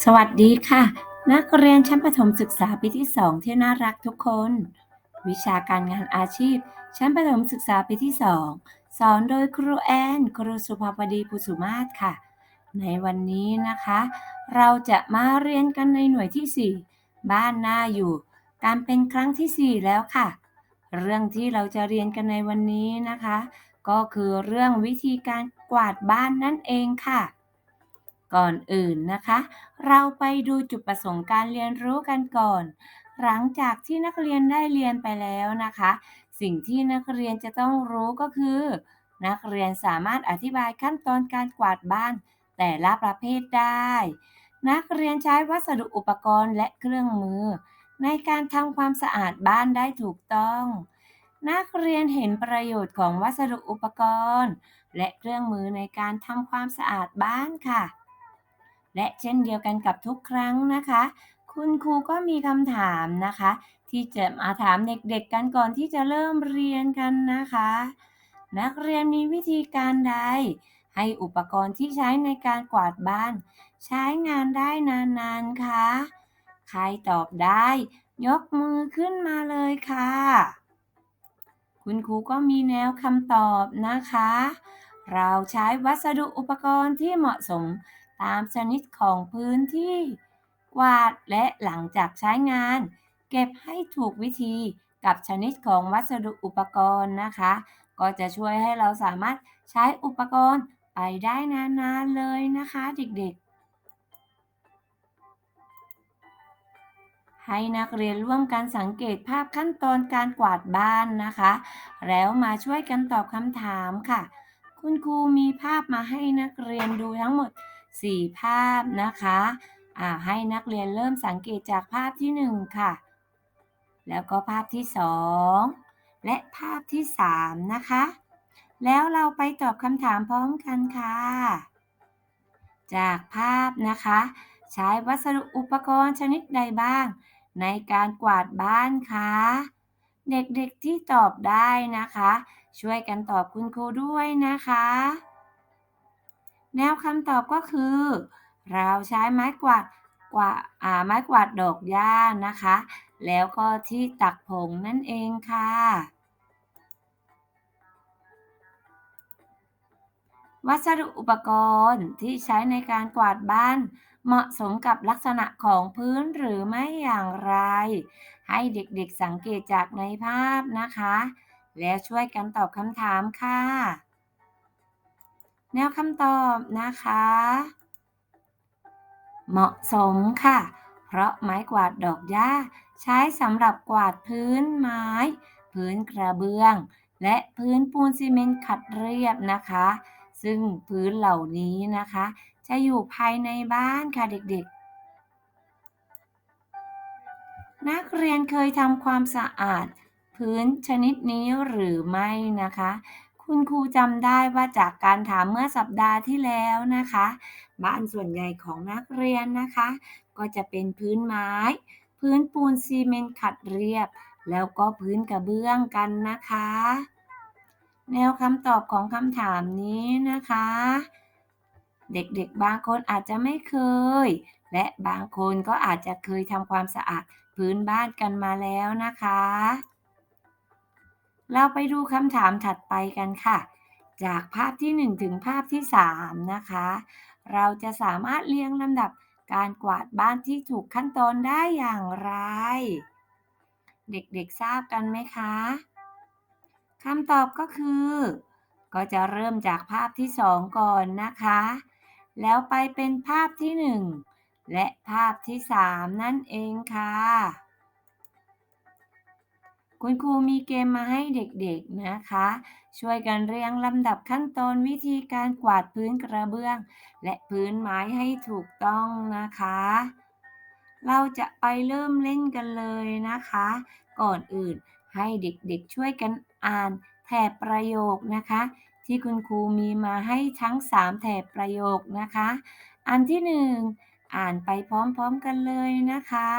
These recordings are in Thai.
สวัสดีค่ะ นักเรียนชั้นประถมศึกษาปีที่ 2 ที่น่ารักทุกคน วิชาการงานอาชีพ ชั้นประถมศึกษาปีที่ 2 สอนโดยครูแอน ครูสุภาพดีภูสุมาศค่ะ ในวันนี้นะคะ เราจะมาเรียนกันในหน่วยที่ 4 บ้านหน่าอยู่ การเป็นครั้งที่ 4 แล้วค่ะ เรื่องที่เราจะเรียนกันในวันนี้นะคะ ก็คือเรื่องวิธีการกวาดบ้านนั่นเองค่ะ ก่อนอื่นนะคะ เราไปดูจุดประสงค์การเรียนรู้กันก่อน หลังจากที่นักเรียนได้เรียนไปแล้วนะคะ สิ่งที่นักเรียนจะต้องรู้ก็คือ นักเรียนสามารถอธิบายขั้นตอนการกวาดบ้าน แต่ละประเภทได้ นักเรียนใช้วัสดุอุปกรณ์และเครื่องมือ ในการทำความสะอาดบ้านได้ถูกต้อง นักเรียนเห็นประโยชน์ของวัสดุอุปกรณ์ และเครื่องมือในการทำความสะอาดบ้านค่ะ และเช่นเดียวกันกับทุกครั้งนะคะ คุณครูก็มีคำถามนะคะ ที่จะมาถามเด็กๆกันก่อนที่จะเริ่มเรียนกันนะคะ นักเรียนมีวิธีการใด ให้อุปกรณ์ที่ใช้ในการกวาดบ้าน ใช้งานได้นานๆคะใครตอบได้ ยกมือขึ้นมาเลยค่ะ คุณครูก็มีแนวคำตอบนะคะ เราใช้วัสดุอุปกรณ์ที่เหมาะสม ตามชนิดของพื้นที่ กวาดและหลังจากใช้งาน เก็บให้ถูกวิธีกับชนิดของวัสดุอุปกรณ์นะคะ ก็จะช่วยให้เราสามารถใช้อุปกรณ์ไปได้นานๆเลยนะคะเด็กๆ ให้นักเรียนร่วมกันสังเกตภาพขั้นตอนการกวาดบ้านนะคะ แล้วมาช่วยกันตอบคำถามค่ะ คุณครูมีภาพมาให้นักเรียนดูทั้งหมด 4 ภาพนะคะอ่าให้นักเรียนเริ่มสังเกตจากภาพที่ 1 ค่ะ แล้วก็ภาพที่ 2 และภาพที่ 3 นะคะ แล้วเราไปตอบคำถามพร้อมกันค่ะ จากภาพนะคะ ใช้วัสดุอุปกรณ์ชนิดใดบ้าง ในการกวาดบ้านคะเด็กๆที่ตอบได้นะคะ ช่วยกันตอบคุณครูด้วยนะคะ แนวคำตอบก็คือ เราใช้ไม้กวาดกวาดอ่าไม้กวาดดอกหญ้านะคะ แล้วก็ที่ตักผงนั่นเองค่ะ วัสดุอุปกรณ์ที่ใช้ในการกวาดบ้าน เหมาะสมกับลักษณะของพื้นหรือไม่อย่างไร ให้เด็กๆสังเกตจากในภาพนะคะ แล้วช่วยกันตอบคำถามค่ะ แนวคำตอบนะคะ เหมาะสมค่ะ เพราะไม้กวาดดอกหญ้า ใช้สำหรับกวาดพื้นไม้ พื้นกระเบื้อง และพื้นปูนซีเมนต์ขัดเรียบนะคะ ซึ่งพื้นเหล่านี้นะคะ จะอยู่ภายในบ้านค่ะเด็กๆนักเรียนเคยทำความสะอาด พื้นชนิดนี้หรือไม่นะคะ คุณครูจำได้ว่าจากการถามเมื่อสัปดาห์ที่แล้วนะคะ บ้านส่วนใหญ่ของนักเรียนนะคะ ก็จะเป็นพื้นไม้ พื้นปูนซีเมนต์ขัดเรียบ แล้วก็พื้นกระเบื้องกันนะคะ แนวคำตอบของคำถามนี้นะคะ เด็กๆบางคนอาจจะไม่เคย และบางคนก็อาจจะเคยทำความสะอาดพื้นบ้านกันมาแล้วนะคะ เราไปดูคำถามถัดไปกันค่ะ จากภาพที่ 1 ถึงภาพที่ 3 นะคะ เราจะสามารถเรียงลำดับการกวาดบ้านที่ถูกขั้นตอนได้อย่างไร เด็กๆทราบกันไหมคะคำตอบก็คือ ก็จะเริ่มจากภาพที่ 2 ก่อนนะคะ แล้วไปเป็นภาพที่ 1 และภาพที่ 3 นั่นเองค่ะ คุณครูมีเกมมาให้เด็กๆนะคะ ช่วยกันเรียงลำดับขั้นตอนวิธีการกวาดพื้นกระเบื้อง และพื้นไม้ให้ถูกต้องนะคะ เราจะไปเริ่มเล่นกันเลยนะคะ ก่อนอื่นให้เด็กๆช่วยกันอ่านแถบประโยคนะคะ ที่คุณครูมีมาให้ทั้ง 3 แถบประโยคนะคะ อันที่ 1 อ่านไปพร้อมๆกันเลยนะคะ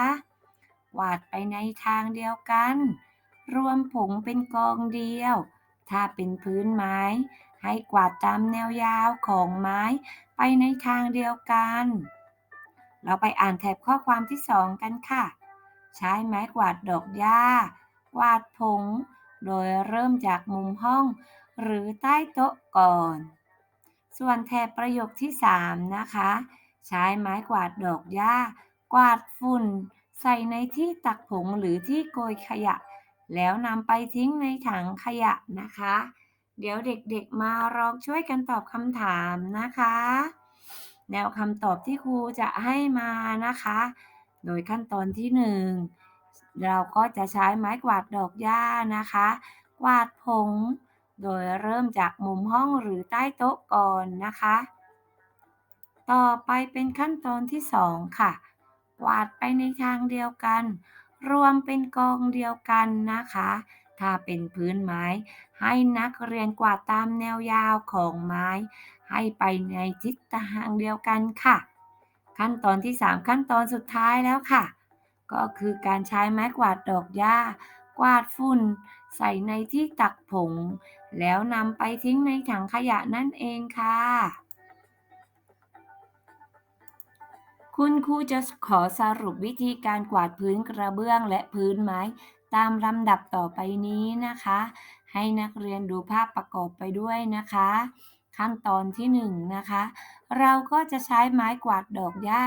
วาดไปในทางเดียวกัน รวมผงเป็นกองเดียว ถ้าเป็นพื้นไม้ ให้กวาดตามแนวยาวของไม้ไปในทางเดียวกัน เราไปอ่านแถบข้อความที่สองกันค่ะ ใช้ไม้กวาดดอกหญ้ากวาดผง โดยเริ่มจากมุมห้อง หรือใต้โต๊ะก่อน ส่วนแถบประโยคที่ 3 นะคะ ใช้ไม้กวาดดอกหญ้ากวาดฝุ่น ใส่ในที่ตักผงหรือที่โกยขยะ แล้วนำไปทิ้งในถังขยะนะคะ เดี๋ยวเด็กๆมาลองช่วยกันตอบคำถามนะคะ แนวคำตอบที่ครูจะให้มานะคะ โดยขั้นตอนที่1เราก็จะใช้ไม้กวาดดอกหญ้านะคะ กวาดผง โดยเริ่มจากมุมห้องหรือใต้โต๊ะก่อนนะคะ ต่อไปเป็นขั้นตอนที่2ค่ะ กวาดไปในทางเดียวกัน รวมเป็นกองเดียวกันนะคะ ถ้าเป็นพื้นไม้ ให้นักเรียนกวาดตามแนวยาวของไม้ ให้ไปในทิศทางเดียวกันค่ะ ขั้นตอนที่ 3 ขั้นตอนสุดท้ายแล้วค่ะ ก็คือการใช้ไม้กวาดดอกหญ้ากวาดฝุ่น ใส่ในที่ตักผง แล้วนำไปทิ้งในถังขยะนั่นเองค่ะ คุณครูจะขอสรุปวิธีการกวาดพื้นกระเบื้องและพื้นไม้ตามลำดับต่อไปนี้นะคะ ให้นักเรียนดูภาพประกอบไปด้วยนะคะ ขั้นตอนที่1นงนะคะ เราก็จะใช้ไม้กวาดดอกหญ้า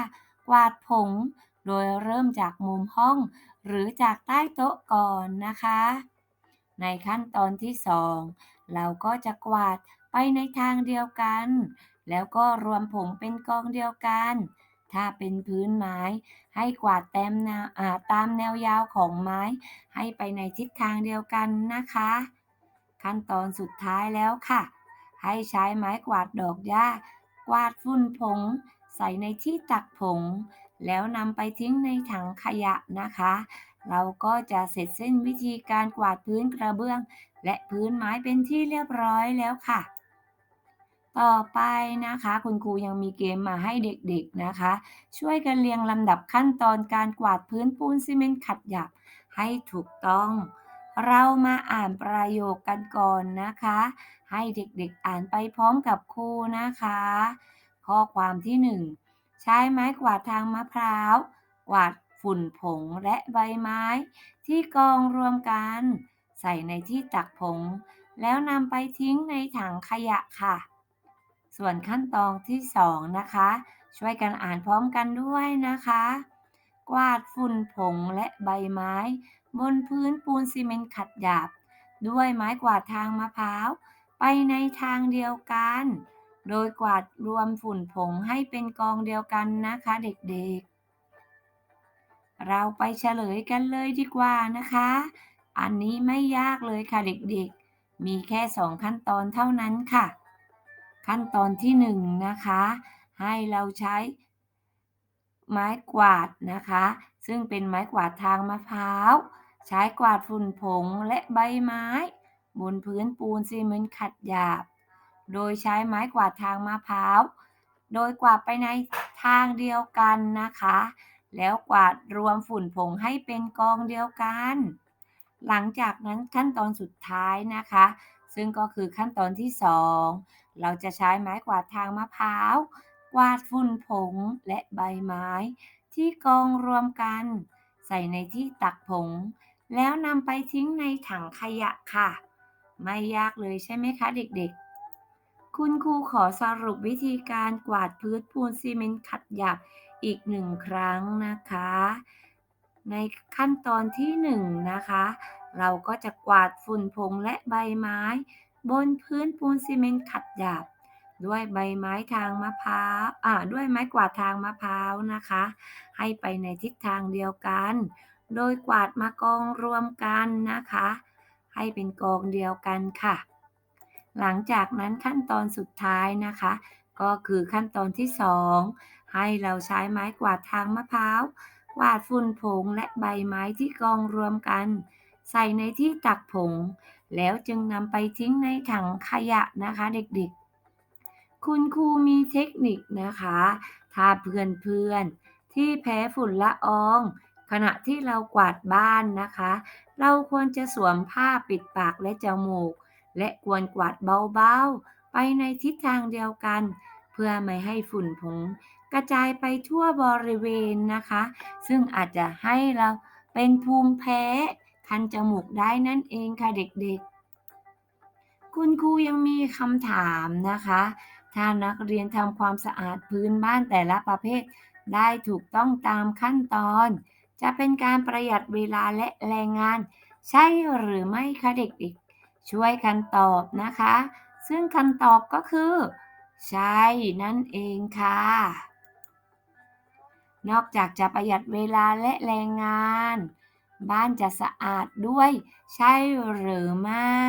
กวาดผง โดยเริ่มจากมุมห้อง หรือจากใต้โต๊ะก่อนนะคะ ในขั้นตอนที่ 2 เราก็จะกวาดไปในทางเดียวกัน แล้วก็รวมผงเป็นกองเดียวกัน ถ้าเป็นพื้นไม้ ให้กวาดแต้มแนวอ่าตามแนวยาวของไม้ ให้ไปในทิศทางเดียวกันนะคะ ขั้นตอนสุดท้ายแล้วค่ะ ให้ใช้ไม้กวาดดอกหญ้ากวาดฝุ่นผง ใส่ในที่ตักผง แล้วนำไปทิ้งในถังขยะนะคะ เราก็จะเสร็จสิ้นวิธีการกวาดพื้นกระเบื้อง และพื้นไม้เป็นที่เรียบร้อยแล้วค่ะ ต่อไปนะคะ คุณครูยังมีเกมมาให้เด็กๆนะคะ ช่วยกันเรียงลำดับขั้นตอนการกวาดพื้นปูนซีเมนต์ขัดหยาบให้ถูกต้อง เรามาอ่านประโยคกันก่อนนะคะ ให้เด็กๆอ่านไปพร้อมกับครูนะคะ ข้อความที่ 1 ใช้ไม้กวาดทางมะพร้าว กวาดฝุ่นผงและใบไม้ ที่กองรวมกัน ใส่ในที่ตักผง แล้วนำไปทิ้งในถังขยะค่ะ ส่วนขั้นตอนที่ 2 นะคะ ช่วยกันอ่านพร้อมกันด้วยนะคะ กวาดฝุ่นผงและใบไม้ บนพื้นปูนซีเมนต์ขัดหยาบ ด้วยไม้กวาดทางมะพร้าว ไปในทางเดียวกัน โดยกวาดรวมฝุ่นผงให้เป็นกองเดียวกันนะคะเด็กๆ เราไปเฉลยกันเลยดีกว่านะคะ อันนี้ไม่ยากเลยค่ะเด็กๆ มีแค่2ขั้นตอนเท่านั้นค่ะ ขั้นตอนที่1นะคะ ให้เราใช้ไม้กวาดนะคะ ซึ่งเป็นไม้กวาดทางมะพร้าว ใช้กวาดฝุ่นผงและใบไม้ บนพื้นปูนซีเมนต์ขัดหยาบ โดยใช้ไม้กวาดทางมะพร้าว โดยกวาดไปในทางเดียวกันนะคะ แล้วกวาดรวมฝุ่นผงให้เป็นกองเดียวกัน หลังจากนั้นขั้นตอนสุดท้ายนะคะ ซึ่งก็คือขั้นตอนที่ 2 เราจะใช้ไม้กวาดทางมะพร้าว กวาดฝุ่นผงและใบไม้ ที่กองรวมกัน ใส่ในที่ตักผง แล้วนำไปทิ้งในถังขยะค่ะ ไม่ยากเลยใช่ไหมคะเด็กๆ คุณครูขอสรุปวิธีการกวาดพื้นปูนซีเมนต์ขัดหยาบอีกหนึ่งครั้งนะคะ ในขั้นตอนที่1นงนะคะ เราก็จะกวาดฝุ่นผงและใบไม้ บนพื้นปูนซีเมนต์ขัดหยาบ ด้วยใบไม้ทางมะพร้าวอ่าด้วยไม้กวาดทางมะพร้าวนะคะ ให้ไปในทิศทางเดียวกัน โดยกวาดมากองรวมกันนะคะ ให้เป็นกองเดียวกันค่ะ หลังจากนั้นขั้นตอนสุดท้ายนะคะ ก็คือขั้นตอนที่ 2 ให้เราใช้ไม้กวาดทางมะพร้าวกวาดฝุ่นผงและใบไม้ที่กองรวมกัน ใส่ในที่ตักผง แล้วจึงนำไปทิ้งในถังขยะนะคะ เด็กๆ คุณครูมีเทคนิคนะคะ ถ้าเพื่อนๆ ที่แพ้ฝุ่นละออง ขณะที่เรากวาดบ้านนะคะ เราควรจะสวมผ้าปิดปากและจมูก และควรกวาดเบาๆ ไปในทิศทางเดียวกัน เพื่อไม่ให้ฝุ่นผงกระจายไปทั่วบริเวณนะคะ ซึ่งอาจจะให้เราเป็นภูมิแพ้ คันจมูกได้นั่นเองค่ะเด็กๆ คุณครูยังมีคำถามนะคะ ถ้านักเรียนทำความสะอาดพื้นบ้านแต่ละประเภท ได้ถูกต้องตามขั้นตอน จะเป็นการประหยัดเวลาและแรงงาน ใช่หรือไม่คะเด็กๆ ช่วยกันตอบนะคะ ซึ่งคำตอบก็คือ ใช่นั่นเองค่ะนอกจากจะประหยัดเวลาและแรงงาน บ้านจะสะอาดด้วย ใช่หรือไม่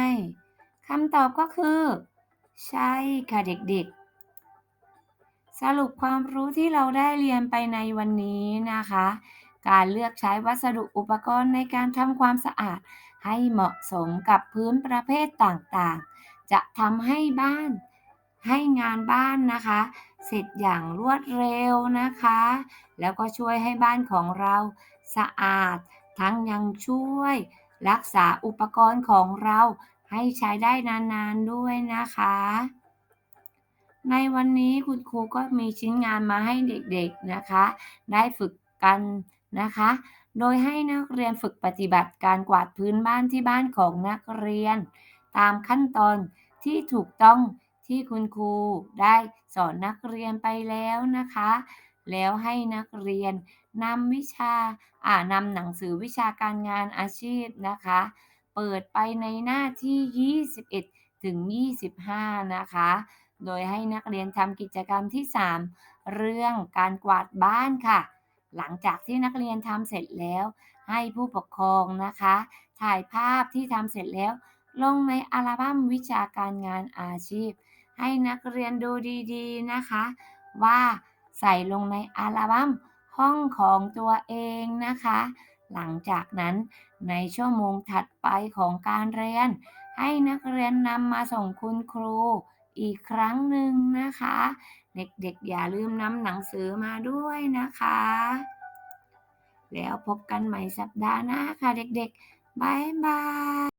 คำตอบก็คือ ใช่ค่ะเด็กๆ สรุปความรู้ที่เราได้เรียนไปในวันนี้นะคะ การเลือกใช้วัสดุอุปกรณ์ในการทำความสะอาด ให้เหมาะสมกับพื้นประเภทต่างๆ จะทำให้บ้านให้งานบ้านนะคะ เสร็จอย่างรวดเร็วนะคะ แล้วก็ช่วยให้บ้านของเราสะอาด ทั้งยังช่วย รักษาอุปกรณ์ของเราให้ใช้ได้นานๆด้วยนะคะ ในวันนี้คุณครูก็มีชิ้นงานมาให้เด็กๆนะคะ ได้ฝึกกันนะคะ โดยให้นักเรียนฝึกปฏิบัติการกวาดพื้นบ้านที่บ้านของนักเรียน ตามขั้นตอนที่ถูกต้องที่คุณครูได้สอนนักเรียนไปแล้วนะคะ แล้วให้นักเรียนนำวิชาอ่านำหนังสือวิชาการงานอาชีพนะคะ เปิดไปในหน้าที่ 21 ถึง 25 นะคะ โดยให้นักเรียนทำกิจกรรมที่ 3 เรื่องการกวาดบ้านค่ะ หลังจากที่นักเรียนทำเสร็จแล้ว ให้ผู้ปกครองนะคะ ถ่ายภาพที่ทำเสร็จแล้ว ลงในอัลบั้มวิชาการงานอาชีพ ให้นักเรียนดูดีๆนะคะ ว่า ใส่ลงในอัลบั้มห้องของตัวเองนะคะ หลังจากนั้นในชั่วโมงถัดไปของการเรียน ให้นักเรียนนำมาส่งคุณครูอีกครั้งหนึ่งนะคะ เด็กๆอย่าลืมนำหนังสือมาด้วยนะคะ แล้วพบกันใหม่สัปดาห์หน้าค่ะเด็กๆ บ๊ายบาย